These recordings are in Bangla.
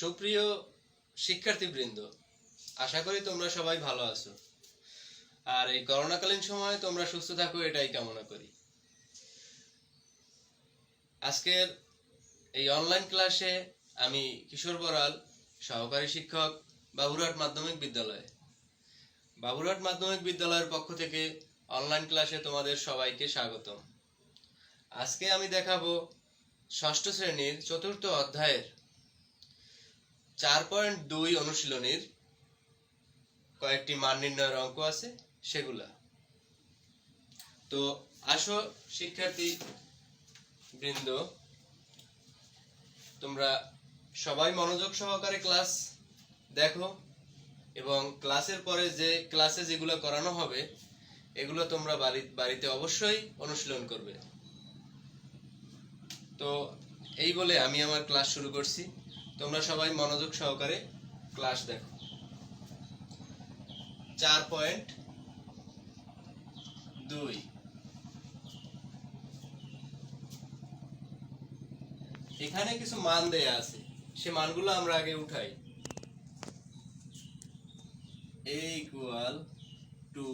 সুপ্রিয় শিক্ষার্থীবৃন্দ, আশা করি তোমরা সবাই ভালো আছো। আর এই করোনাকালীন সময়ে তোমরা সুস্থ থাকো, এটাই কামনা করি। আজকের এই অনলাইন ক্লাসে আমি কিশোর বরাল সহকারী শিক্ষক, বাবুরহাট মাধ্যমিক বিদ্যালয়। বাবুরহাট মাধ্যমিক বিদ্যালয়ের পক্ষ থেকে অনলাইন ক্লাসে তোমাদের সবাইকে স্বাগতম। আজকে আমি দেখাবো ষষ্ঠ শ্রেণির চতুর্থ অধ্যায়ের চার পয়েন্ট দুই অনুশীলনীর কয়েকটি মান নির্ণয়ের অঙ্ক আছে, সেগুলা। তো আসো শিক্ষার্থী বৃন্দ, তোমরা সবাই মনোযোগ সহকারে ক্লাস দেখো এবং ক্লাসের পরে যে ক্লাসে যেগুলো করানো হবে, এগুলো তোমরা বাড়ি বাড়িতে অবশ্যই অনুশীলন করবে। তো এই বলে আমি আমার ক্লাস শুরু করছি। তোমরা সবাই মনোযোগ সহকারে ক্লাস দেখো। চার পয়েন্ট দুই। এখানে কিছু মান দেয়া আছে। সে মানগুলো আমরা আগে উঠাই। A two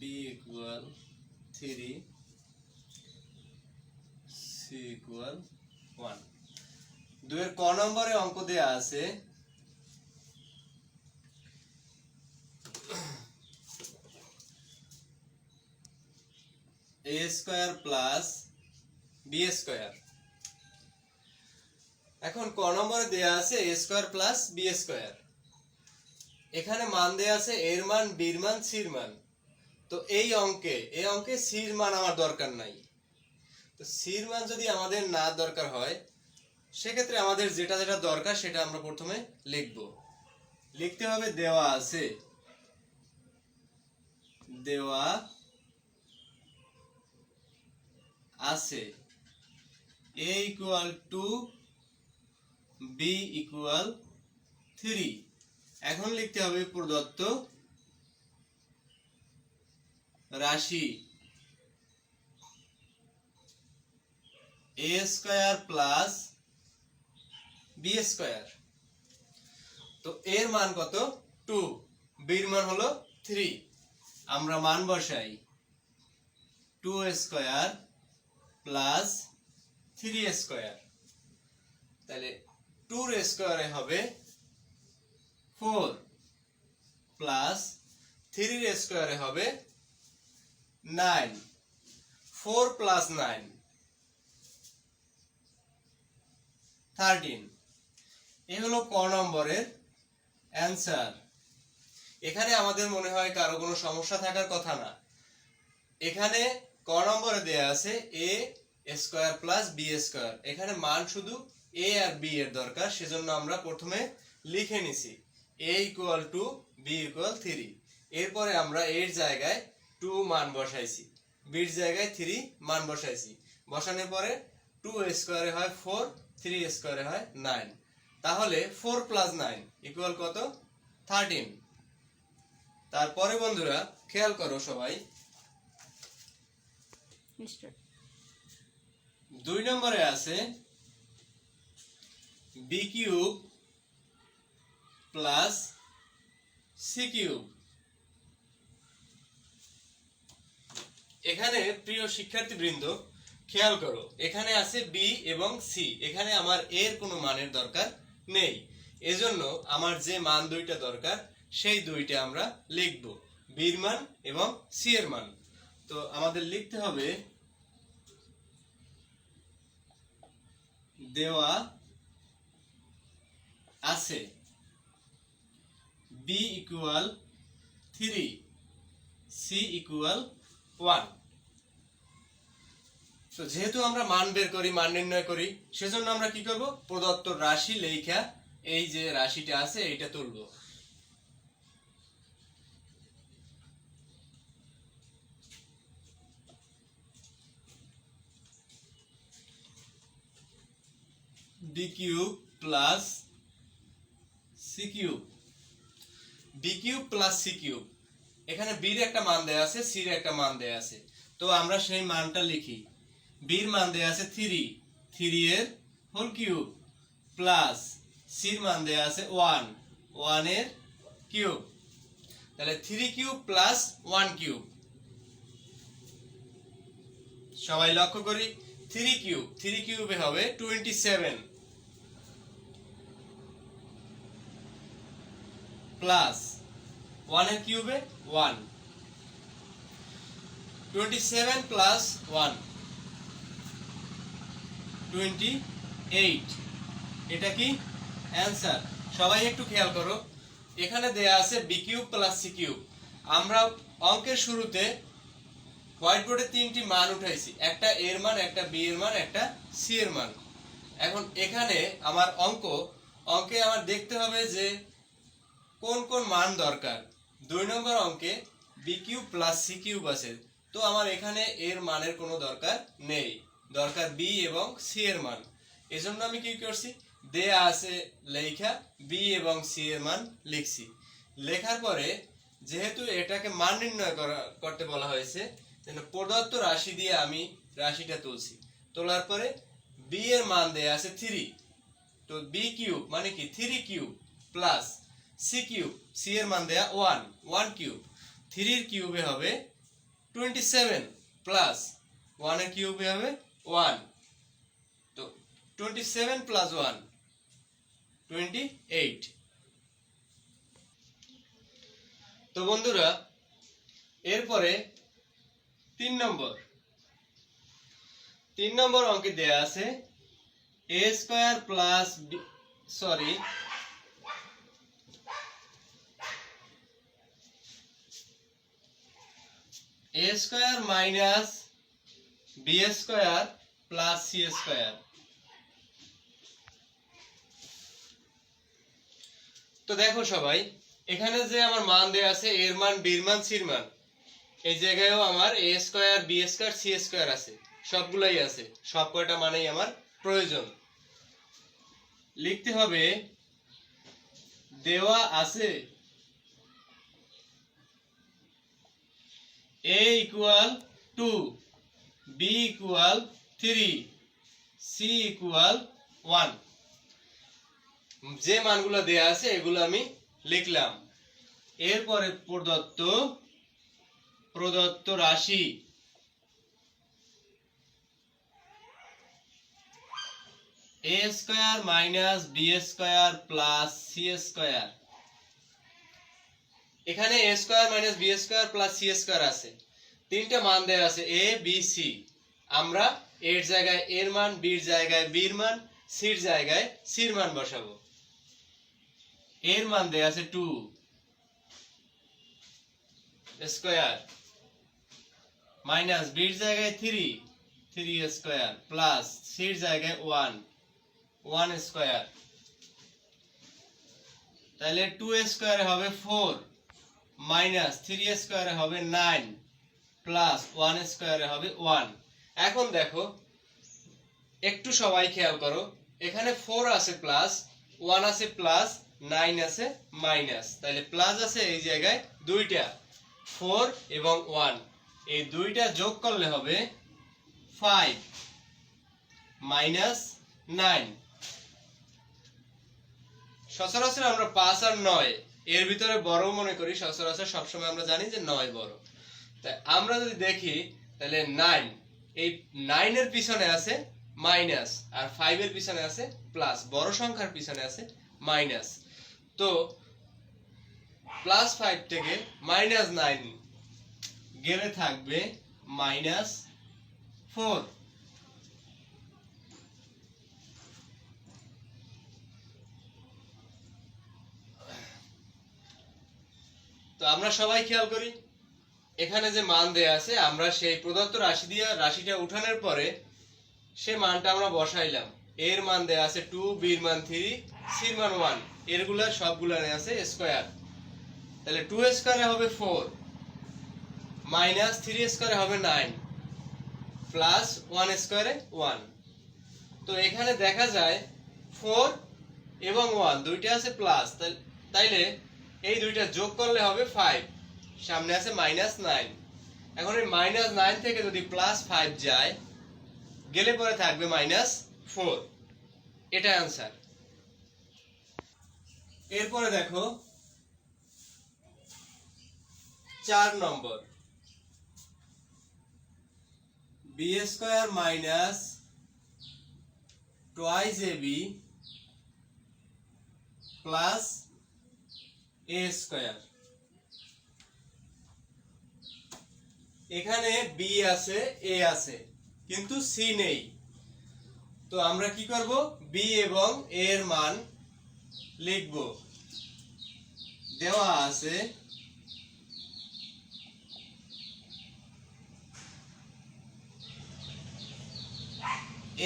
B b three নম্বরে অঙ্ক দেয়া আছে? A square plus B square এখন ক নম্বরে দেয়া আছে A square plus B square এখানে মান দেয়া আছে এর মান বির মান সির মান। তো এই অঙ্কে এই অঙ্কে সির মান আমার দরকার নাই। তো সির মান যদি আমাদের না দরকার হয় সেক্ষেত্রে আমাদের যেটা যেটা দরকার সেটা আমরা প্রথমে লিখব। লিখতে হবে দেওয়া আছে। দেওয়া আছে। A equal two B equal three এখন লিখতে হবে প্রদত্ত রাশি। A square plus B square তো এর মান কত? টু বির মান হলো থ্রি আমরা মান বসাই two square plus three square তাহলে টুর স্কোয়ারে হবে ফোর প্লাস থ্রির স্কোয়ারে হবে nine four plus nine thirteen এ হলো ক নম্বরের অ্যান্সার। এখানে আমাদের মনে হয় কারও কোনো সমস্যা থাকার কথা না। এখানে ক নম্বরে দেয়া আছে A square plus B square. এখানে মান শুধু এ আর বি এর দরকার, সেজন্য আমরা প্রথমে লিখে নিছি। A equal two B equal three. এরপরে আমরা এর জায়গায় টু মান বসাইছি। বির জায়গায় থ্রি মান বসাইছি। বসানোর পরে টু স্কোয়ারে হয় ফোর, থ্রি স্কোয়ারে হয় নাইন। তাহলে ফোর প্লাস নাইন ইকুয়াল কত? থার্টিন তারপরে বন্ধুরা খেয়াল করো সবাই। দুই নম্বরে আছে B cube plus C cube এখানে প্রিয় শিক্ষার্থীবৃন্দ খেয়াল করো এখানে আছে বি এবং সি এখানে আমার এর কোনো মানের দরকার নেই। এজন্য আমার যে মান দুইটা দরকার, সেই দুইটা আমরা লিখব। বির মান এবং সি এর মান। তো আমাদের লিখতে হবে দেওয়া আছে B equal three, C equal one. তো যেহেতু আমরা মান বের করি, মান নির্ণয় করি, সেজন্য আমরা কি করব? প্রদত্ত রাশি লেখা এই যে রাশিটা আছে, এইটা তুলব। B cube plus C cube B cube plus C cube এখানে বির একটা মান দেয়া আছে সির একটা মান দেয়া আছে। তো আমরা সেই মানটা লিখি। বির মান দেয়া আছে থ্রি থ্রি এর হোল কিউব প্লাস সির মান দেয়া আছে ওয়ান ওয়ানের কিউব তাহলে three cube plus one cube সবাই লক্ষ্য করি থ্রি কিউব থ্রি কিউবে হবে টোয়েন্টি সেভেন প্লাস ওয়ানের কিউবে one twenty seven plus one twenty eight এটা কি? অ্যান্সার সবাই একটু খেয়াল করো। এখানে দেয়া আছে B cube plus C cube আমরা অঙ্কের শুরুতে হোয়াইট বোর্ডে তিনটি মান উঠাইছি। একটা এর মান, একটা বি এর মান, একটা সি এর মান। এখন এখানে আমার অঙ্ক, অঙ্কে আমার দেখতে হবে যে কোন কোন মান দরকার। দুই নম্বর অঙ্কে B cube plus C cube আছে। তো আমার এখানে এর মানের কোনো দরকার নেই। দরকার বি এবং সি এর মান। এজন্য আমি কি করছি? দেয়া আছে লেখা বি এবং সি এর মান লিখছি। লেখার পরে যেহেতু এটাকে মান নির্ণয় করা, করতে বলা হয়েছে প্রদত্ত রাশি দিয়ে আমি রাশিটা তুলছি। তোলার পরে বি এর মান দেয়া আছে থ্রি তো বি কিউব মানে কি? Three cube plus C cube C এর মান দেয়া ওয়ান ওয়ান কিউব থ্রির কিউবে হবে টোয়েন্টি সেভেন প্লাস ওয়ানের কিউবে হবে ওয়ান তো twenty seven plus one twenty eight তো বন্ধুরা, এরপরে তিন নম্বর। তিন নম্বর অঙ্কে দেয়া আছে A square plus sorry A square minus B square plus C square তো দেখো সবাই, এখানে যে আমার মান দেয়া আছে, এর মান বির মান সির মান। এই জায়গায়ও আমার A square B square C square আছে। সবগুলাই আছে। সব কয়টা মানেই আমার প্রয়োজন। লিখতে হবে, দেওয়া আছে a equal 2 b equal 3 c equal 1 যে মানগুলো দেয়া আছে, এগুলো আমি লিখলাম। এরপরে প্রদত্ত প্রদত্ত রাশি। A square minus plus C square এখানে A square minus B square plus C square আছে। তিনটা মান দেওয়া আছে এ বি সি আমরা এর জায়গায় এর মান বির জায়গায় বির মান সির জায়গায় সির মান বসাবো। এর মান দেওয়া আছে টু স্কোয়ার মাইনাস বির জায়গায় থ্রি থ্রি স্কোয়ার প্লাস সির জায়গায় ওয়ান ওয়ান স্কোয়ার তাহলে টু স্কোয়ারে হবে ফোর মাইনাস থ্রি স্কোয়ারে হবে নাইন প্লাস ওয়ান স্কোয়ারে হবে ওয়ান এখন দেখো, একটু সবাই খেয়াল করো, এখানে ফোর আছে প্লাস ওয়ান আছে প্লাস নাইন আছে মাইনাস তাহলে প্লাস আছে এই জায়গায় দুইটা ফোর এবং ওয়ান এই দুইটা যোগ করলে হবে ফাইভ মাইনাস নাইন সচরাচর আমরা পাঁচ আর নয়, এর ভিতরে বড় মনে করি, সচরাচর সবসময় আমরা জানি যে নয় বড়। তাই আমরা যদি দেখি তাহলে নাইন এই নাইনের পিছনে আছে মাইনাস আর ফাইভের পিছনে আছে প্লাস বড় সংখ্যার পিছনে আছে মাইনাস তো প্লাস ফাইভ থেকে মাইনাস নাইন গেলে থাকবে মাইনাস ফোর তো আমরা সবাই খেয়াল করি? এখানে যে মান দেয়া আছে, আমরা সেই প্রদত্ত রাশি দিয়ে রাশিটা উঠানোর পরে সে মানটা আমরা বসাইলাম। এর মান দেয়া আছে টু বির মান থ্রি সির মান ওয়ান এরগুলা সবগুলা আছে স্কোয়ার তাহলে টু স্কোয়ারে হবে ফোর মাইনাস থ্রি স্কোয়ারে হবে নাইন প্লাস ওয়ান স্কোয়ারে ওয়ান তো এখানে দেখা যায় ফোর এবং ওয়ান দুইটা আছে প্লাস তাইলে এই দুইটা যোগ করলে হবে ফাইভ সামনে আছে মাইনাস নাইন এখন এই মাইনাস নাইন থেকে যদি প্লাস ফাইভ যায়, গেলে পরে থাকবে মাইনাস ফোর এটা অ্যান্সার এরপরে দেখো, চার নম্বর। B square minus twice A B plus A square এখানে বি আছে এ আছে, কিন্তু সি নেই। তো আমরা কি করব? বি এবং এ এর মান লিখব। দেওয়া আছে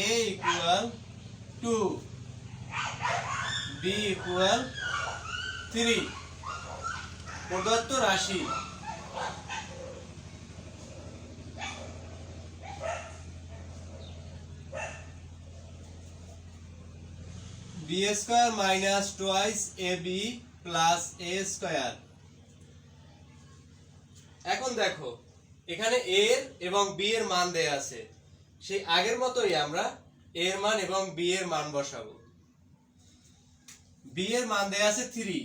a equal 2 b equal 3 প্রদত্ত রাশি। B square minus twice A B plus A square এখন দেখো, এখানে এর এবং বি এর মান দেয়া আছে। সেই আগের মতোই আমরা এর মান এবং বি এর মান বসাবো। বি এর মান দেয়া আছে three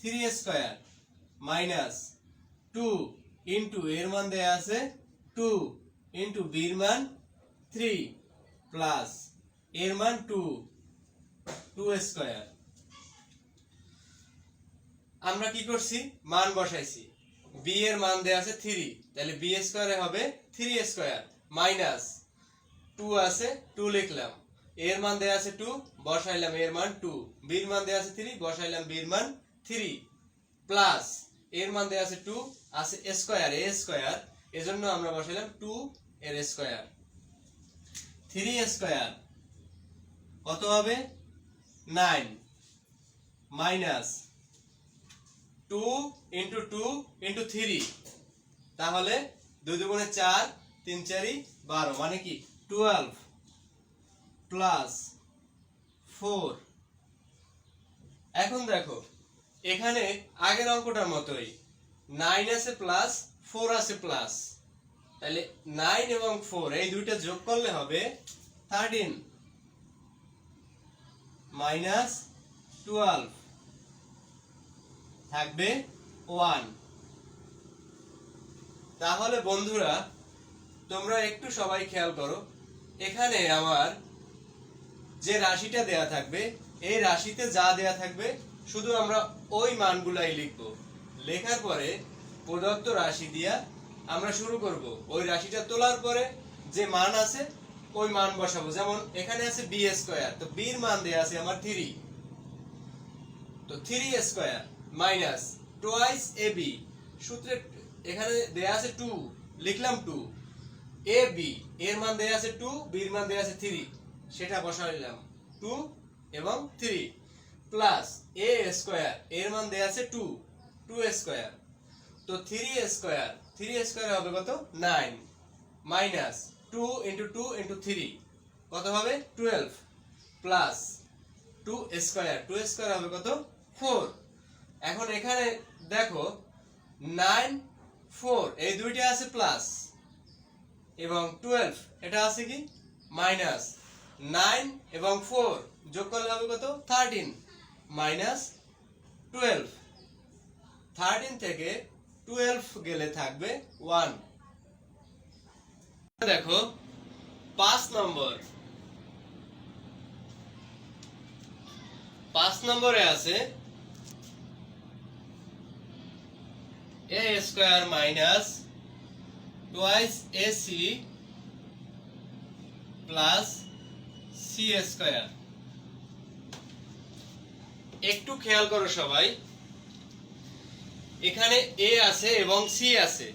three square minus two into এর মান দেয়া আছে টু ইন্টু বির মান থ্রি প্লাস এর মান টু টু স্কোয়ার আমরা কি করছি? মান বসাইছি। বি এর মান দেয়া আছে থ্রি তাহলে বি স্কোয়ারে হবে থ্রি স্কোয়ার মাইনাস টু আছে টু লিখলাম। এর মান দেয়া আছে টু বসাইলাম এর মান টু বির মান দেয়া আছে থ্রি বসাইলাম বির মান থ্রি প্লাস এর মান দেয়া আছে টু আছে স্কোয়ার এ স্কোয়ার এজন্য আমরা বসাইলাম টু এর স্কোয়ার থ্রি স্কোয়ার কত হবে? Nine minus two into two into three. তাহলে দুই দুগুণে চার, তিন চারি, বারো। মানে কি? Twelve plus four. এখন দেখো, এখানে আগের অঙ্কটার মতোই নাইন আছে প্লাস, ফোর আছে প্লাস। তাহলে নাইন এবং ফোর, এই দুইটা যোগ করলে হবে থার্টিন। মাইনাস টুয়েলভ থাকবে ওয়ান। তাহলে বন্ধুরা, তোমরা একটু সবাই খেয়াল করো, এখানে আমার যে রাশিটা দেয়া থাকবে, এই রাশিতে যা দেয়া থাকবে, শুধু আমরা ওই মানগুলাই লিখব। লেখার পরে প্রদত্ত রাশি দিয়া আমরা শুরু করব। ওই রাশিটা তোলার পরে যে মান আছে ওই মান বসাবো। যেমন এখানে আছে বি স্কোয়ার তো বির মান দেয়া আছে আমার থ্রি তো three square minus twice A B সূত্রে এখানে দেয়া আছে টু লিখলাম টু এ বি এর মান দেয়া আছে টু বির মান দেয়া আছে থ্রি সেটা বসাইলাম টু এবং থ্রি প্লাস এ স্কোয়ার এর মান দেয়া আছে টু টু স্কোয়ার তো থ্রি স্কোয়ার থ্রি স্কোয়ার হবে কত? Nine minus two into two into three কত হবে? Twelve plus two square two square হবে কত? ফোর এখন এখানে দেখো নাইন ফোর এই দুইটা আছে প্লাস এবং টুয়েলভ এটা আছে কি? মাইনাস নাইন এবং ফোর যোগ করলে হবে কত? থার্টিন মাইনাস টুয়েলভ থার্টিন থেকে টুয়েলভ গেলে থাকবে ওয়ান দেখো, পাঁচ নম্বর। পাঁচ নম্বরে আছে A square minus twice A C plus C square একটু খেয়াল করো সবাই। এখানে এ আছে এবং সি আছে।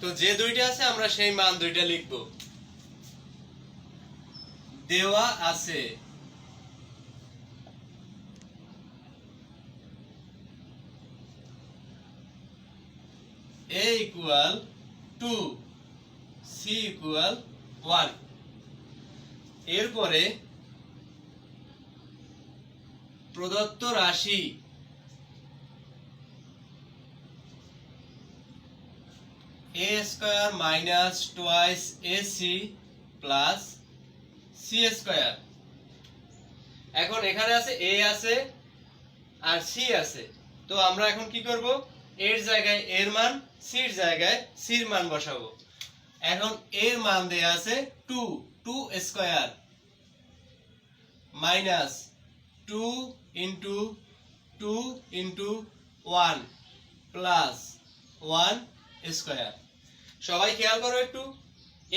তো যে দুইটা আছে, আমরা সেই মান দুইটা লিখব। দেওয়া আছে। A equal 2 c equal 1 এরপরে প্রদত্ত রাশি a square minus twice ac plus c square এখন এখানে আছে a আছে আর সি আছে। তো আমরা এখন কি করব? এর জায়গায় এর মান সির জায়গায় সির মান বসাবো। এখন এর মান দেয়া আছে two two square minus two into two into one plus one square সবাই খেয়াল করো একটু।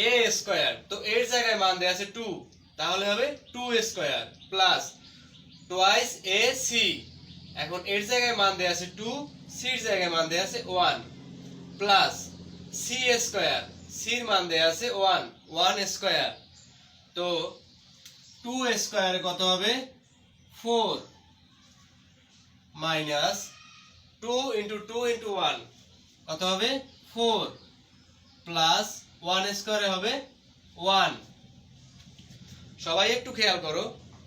এ স্কোয়ার তো এর জায়গায় মান দেয়া আছে টু তাহলে হবে two square plus twice A C এখন এর জায়গায় মান দেয়া আছে টু সির জায়গায় মান দেয়া আছে ওয়ান প্লাস সি স্কোয়ার সির মান দেয়া আছে ওয়ান ওয়ান স্কোয়ার তো টু স্কোয়ার কত হবে? Four minus two into two into one কত হবে? ফোর প্লাস ওয়ান স্কোয়ারে হবে ওয়ান সবাই একটু খেয়াল করো,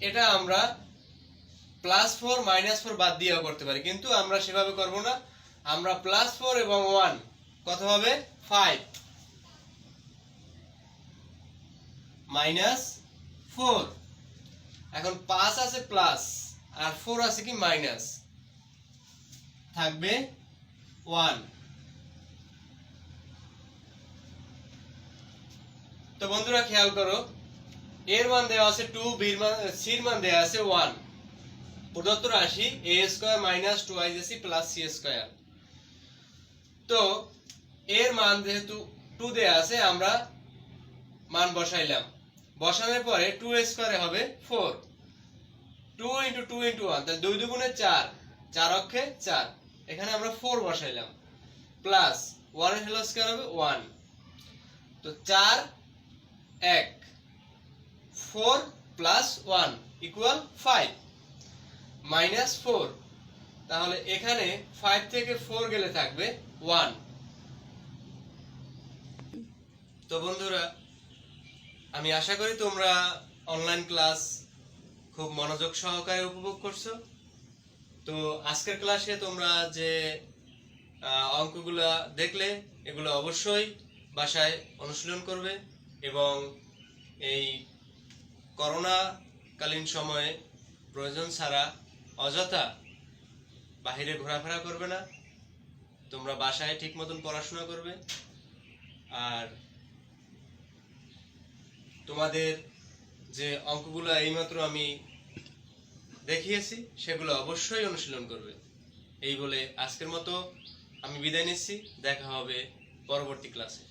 এটা আমরা প্লাস ফোর মাইনাস ফোর বাদ দিয়েও করতে পারি, কিন্তু আমরা সেভাবে করব না। আমরা প্লাস ফোর এবং ওয়ান কত হবে? ফাইভ মাইনাস ফোর এখন পাঁচ আছে প্লাস আর ফোর আছে কি? মাইনাস থাকবে ওয়ান তো বন্ধুরা খেয়াল করো, এর মান দেওয়া আছে টু বির মান সির মান দেওয়া আছে ওয়ান প্রদত্ত রাশি A square minus two I C plus C square তো এর মান যেহেতু টু দেয়া আছে, আমরা মান বসাইলাম। বসানোর পরে টু স্কোয়ারে হবে four two into two into one তাহলে দুই দুগুণে চার চার অক্ষে চার। এখানে আমরা ফোর বসাইলাম। প্লাস ওয়ান হলো স্কোয়ার হবে ওয়ান তো চার এক। Four plus one equal five. Minus four. তাহলে এখানে ফাইভ থেকে ফোর গেলে থাকবে ওয়ান। তো বন্ধুরা, আমি আশা করি তোমরা অনলাইন ক্লাস খুব মনোযোগ সহকারে উপভোগ করছ। তো আজকের ক্লাসে তোমরা যে অঙ্কগুলা দেখলে, এগুলো অবশ্যই বাসায় অনুশীলন করবে। এবং এই করোনা কালীন সময়ে প্রয়োজন ছাড়া অযথা বাহিরে ঘোরাফেরা করবে না, তোমরা বাসায় ঠিক মতন পড়াশোনা করবে, আর তোমাদের যে অঙ্কগুলো এইমাত্র আমি দেখিয়েছি, সেগুলো অবশ্যই অনুশীলন করবে। এই বলে আজকের মতো আমি বিদায় নিচ্ছি, দেখা হবে পরবর্তী ক্লাসে।